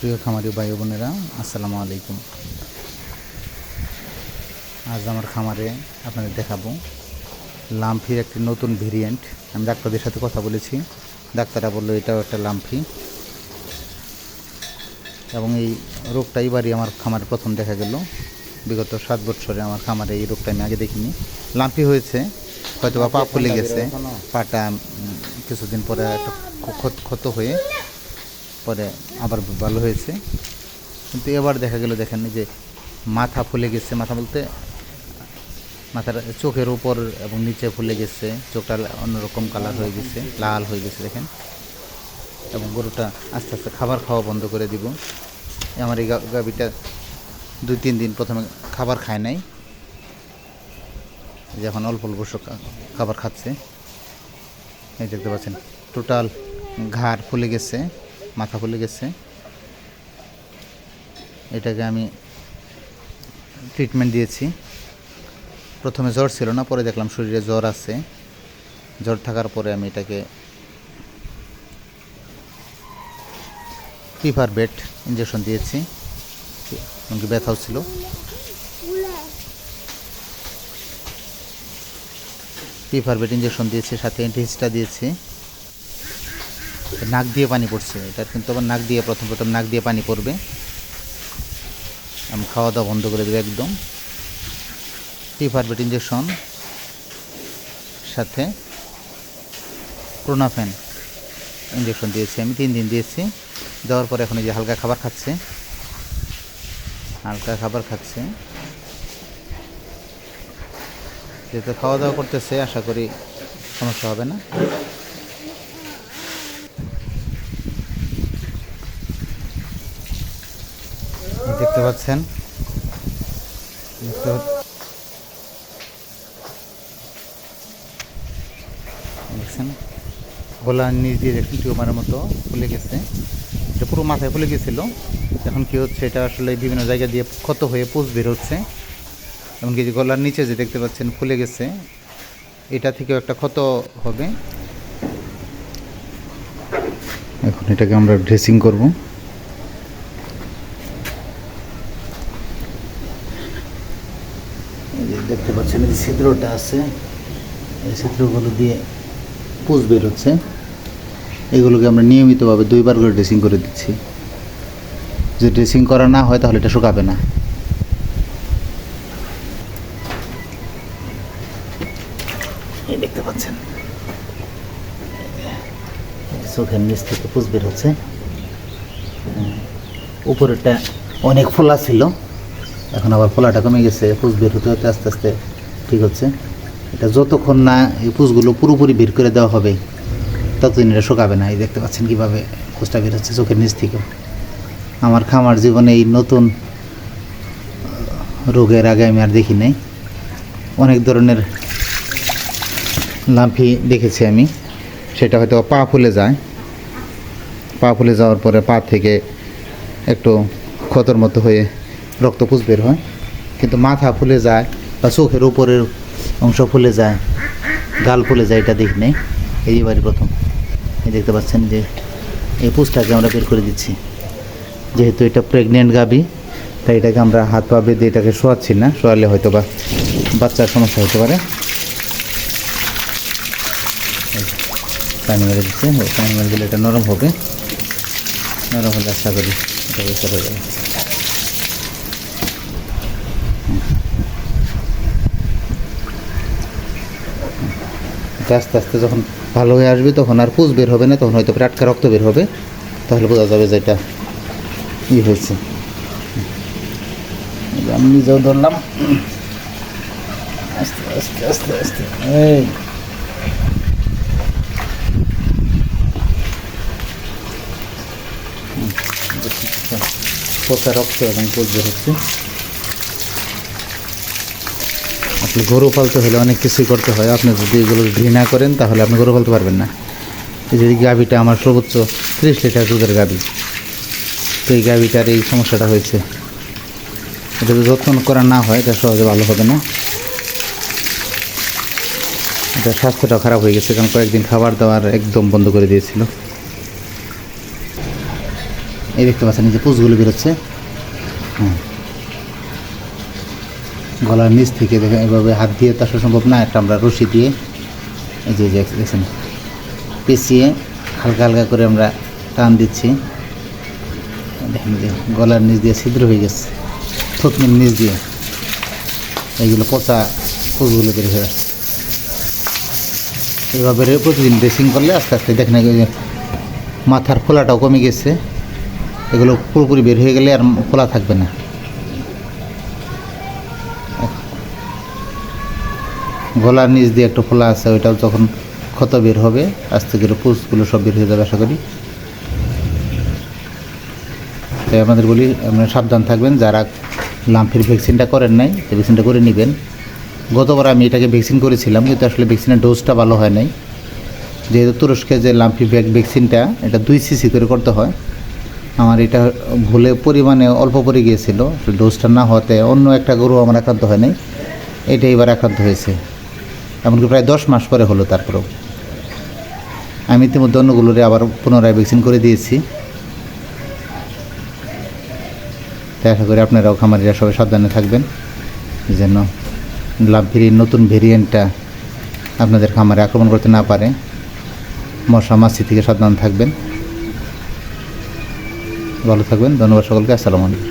প্রিয় খামারি ভাই বোনেরা, আসসালামু আলাইকুম। আজ আমার খামারে আপনাদের দেখাবো লাম্ফির একটি নতুন ভেরিয়েন্ট আমি ডাক্তারদের সাথে কথা বলেছি। ডাক্তাররা বলল, এটাও একটা লাম্ফি। এবং এই রোগটা এবারই আমার খামারে প্রথম দেখা গেল। বিগত সাত বছরে আমার খামারে এই রোগটা আমি আগে দেখিনি। লাম্পি হয়েছে হয়তো বা পা ফুলে গেছে, পাটা কিছুদিন পরে একটা ক্ষত- ক্ষত হয়ে পরে আবার ভালো হয়েছে। কিন্তু এবার দেখা গেল, দেখেন যে মাথা ফুলে গেছে। মাথা বলতে মাথার চোখের উপর এবং নিচে ফুলে গেছে। চোখটা অন্যরকম কালার হয়ে গেছে, লাল হয়ে গেছে, দেখেন। এবং গরুটা আস্তে আস্তে খাবার খাওয়া বন্ধ করে দিব। আমার এই গাভীটা দুই, তিন দিন প্রথমে খাবার খায় নাই। যে এখন অল্প অল্প খাবার খাচ্ছে। এই দেখতে পাচ্ছেন, টোটাল ঘাড় ফুলে গেছে। মাথা ফুলে গেছে। এটাকে আমি ট্রিটমেন্ট দিয়েছি। প্রথমে জ্বর ছিল না, পরে দেখলাম শরীরে জ্বর আছে। জ্বর থাকার পরে আমি এটাকে ফিভার বেড ইঞ্জেকশন দিয়েছি। এমনকি ব্যথাও ছিল। ফিভার বেড ইঞ্জেকশন দিয়েছি, সাথে অ্যান্টিহিস্টা দিয়েছি। নাক দিয়ে পানি পড়ছে। এটা কিন্তু আবার নাক দিয়ে, প্রথম প্রথম নাক দিয়ে পানি পড়বে। আমি খাওয়া দাওয়া বন্ধ করে দেবো একদম। বেড ইঞ্জেকশন সাথে প্রোনাফেন ইঞ্জেকশন দিয়েছি আমি, তিন দিন দিয়েছি। দেওয়ার পরে এখন এই যে হালকা খাবার খাচ্ছে। হালকা খাবার খাচ্ছে। যেহেতু খাওয়া দাওয়া করতেছে, আশা করি সমস্যা হবে না। দেখতে পাচ্ছেন। দেখছেন? গলার নিচ দিয়ে দেখছেন টিউমারের মতো ফুলে গেছে। এটা পুরো মাথায় ফুলে গেছিল। এখন কি হচ্ছে, এটা আসলে বিভিন্ন জায়গা দিয়ে ক্ষত হয়ে পুষ বের হচ্ছে। এমনকি যে গলার নিচে যে দেখতে পাচ্ছেন ফুলে গেছে, এটা থেকেও একটা ক্ষত হবে। এখন এটাকে আমরা ড্রেসিং করব এই যে দেখতে পাচ্ছেন এই যে ছিদ্রটা আছে, এই ছিদ্রগুলো দিয়ে পুষ বের হচ্ছে এগুলোকে আমরা নিয়মিতভাবে দুইবার করে ড্রেসিং করে দিচ্ছি। যদি ড্রেসিং করা না হয়, তাহলে এটা শুকাবে না। দেখতে পাচ্ছেন। চোখের নিচ থেকে পুষ বের হচ্ছে হুম। উপরেরটা অনেক ফোলা ছিল। এখন আবার ফোলাটা কমে গেছে। পুষ বের হতে হতে আস্তে আস্তে ঠিক হচ্ছে এটা যতক্ষণ না এই পুষগুলো পুরোপুরি বের করে দেওয়া হবে, ততদিন এটা শুকাবে না। এই দেখতে পাচ্ছেন কীভাবে পুষটা বের হচ্ছে চোখের নিচ থেকে। আমার খামার জীবনে এই নতুন রোগের আগে আমি আর দেখি নাই। অনেক ধরনের লাম্ফি দেখেছি আমি। সেটা হয়তো পা ফুলে যায়। পা ফুলে যাওয়ার পরে পা থেকে একটু ক্ষতর মতো হয়ে রক্তপুষ বের হয়। কিন্তু মাথা ফুলে যায়। বা চোখের উপরের অংশ ফুলে যায়, গাল ফুলে যায়, এটা দেখি নেই এইবারই প্রথম। এই দেখতে পাচ্ছেন যে এই পুষটাকে আমরা বের করে দিচ্ছি। যেহেতু এটা প্রেগনেন্ট গাবি, তাই এটাকে আমরা হাত পা বেঁধে এটাকে শোয়াচ্ছি না, শোয়ালে হয়তো বা বাচ্চার সমস্যা হতে পারে। পানি মেরে দিচ্ছে। পানি মেরে দিলে এটা নরম হবে। নরম হলে আশা করি এটা বের করে যাবে এটা আস্তে আস্তে যখন ভালো হয়ে আসবে তখন আর পুষ বের হবে না, তখন হয়তো টাটকা রক্ত বের হবে। তাহলে বোঝা যাবে যে এটা ই হয়েছে। আমি নিজেও ধরলাম। আস্তে আস্তে আস্তে আস্তে। এই। রক্ত এবং পুষ বের হচ্ছে। আপনি গরু পালতে হলে অনেক কিছুই করতে হয়। আপনি যদি এগুলো ঘৃণা করেন, তাহলে আপনি গরু পালতে পারবেন না। এই গাভিটা আমার সর্বোচ্চ ত্রিশ লিটার দুধের গাভি। তো এই গাভিটার এই সমস্যাটা হয়েছে। এটা যদি যত্ন করা না হয়, এটা সহজে ভালো হবে না। এটা স্বাস্থ্যটা খারাপ হয়ে গেছে, কারণ কয়েকদিন খাবার দাবার একদম বন্ধ করে দিয়েছিল। এই দেখতে পাচ্ছেন যে পুষগুলো বেরোচ্ছে। হ্যাঁ গলার নিচ থেকে দেখে এভাবে হাত দিয়ে তো আসা সম্ভব না। একটা আমরা রশি দিয়ে, এই যে দেখছেন পেঁচিয়ে হালকা হালকা করে আমরা টান দিচ্ছি। দেখেন যে গলার নিচ দিয়ে ছিদ্র হয়ে গেছে থুতনির নিচ দিয়ে। এইগুলো পচা ফুলগুলো বের হয়ে আসছে। এইভাবে রে- প্রতিদিন ড্রেসিং করলে আস্তে আস্তে দেখেন মাথার ফোলাটাও কমে গেছে। এগুলো পুরোপুরি বের হয়ে গেলে আর ফোলা থাকবে না। গলার নিচ দিয়ে একটু ফোলা আছে, ওইটাও যখন ক্ষত বের হবে আস্তে করে পুষগুলো সব বের হয়ে যাবে, আশা করি। তাই আমাদের বলি, আপনারা সাবধান থাকবেন, যারা লাম্ফির ভ্যাকসিনটা করেন নাই সেই ভ্যাকসিনটা করে নেবেন। গতবার আমি এটাকে ভ্যাকসিন করেছিলাম, কিন্তু আসলে ভ্যাকসিনের ডোজটা ভালো হয় নাই। যেহেতু তুরস্কে যে লাম্ফি ভ্যাক, ভ্যাকসিনটা, এটা দুই সিসি করে করতে হয়। আমার এটা ভুলে পরিমাণে অল্প পড়ে গিয়েছিল ডোজটা না হওয়াতে অন্য একটা গরু আমার আক্রান্ত হয় নাই। এটা এবার আক্রান্ত হয়েছে। এমনকি প্রায় দশ মাস পরে হলো তারপরেও। আমি ইতিমধ্যে অন্যগুলোরে আবার পুনরায় ভ্যাকসিন করে দিয়েছি। তাই আশা করি আপনারাও খামারিরা সবাই সাবধানে থাকবেন, যেন লাভভির নতুন ভেরিয়েন্টটা আপনাদের খামারে আক্রমণ করতে না পারে। মশা মাছি থেকে সাবধান থাকবেন। ভালো থাকবেন, ধন্যবাদ সকলকে, আসসালামু আলাইকুম।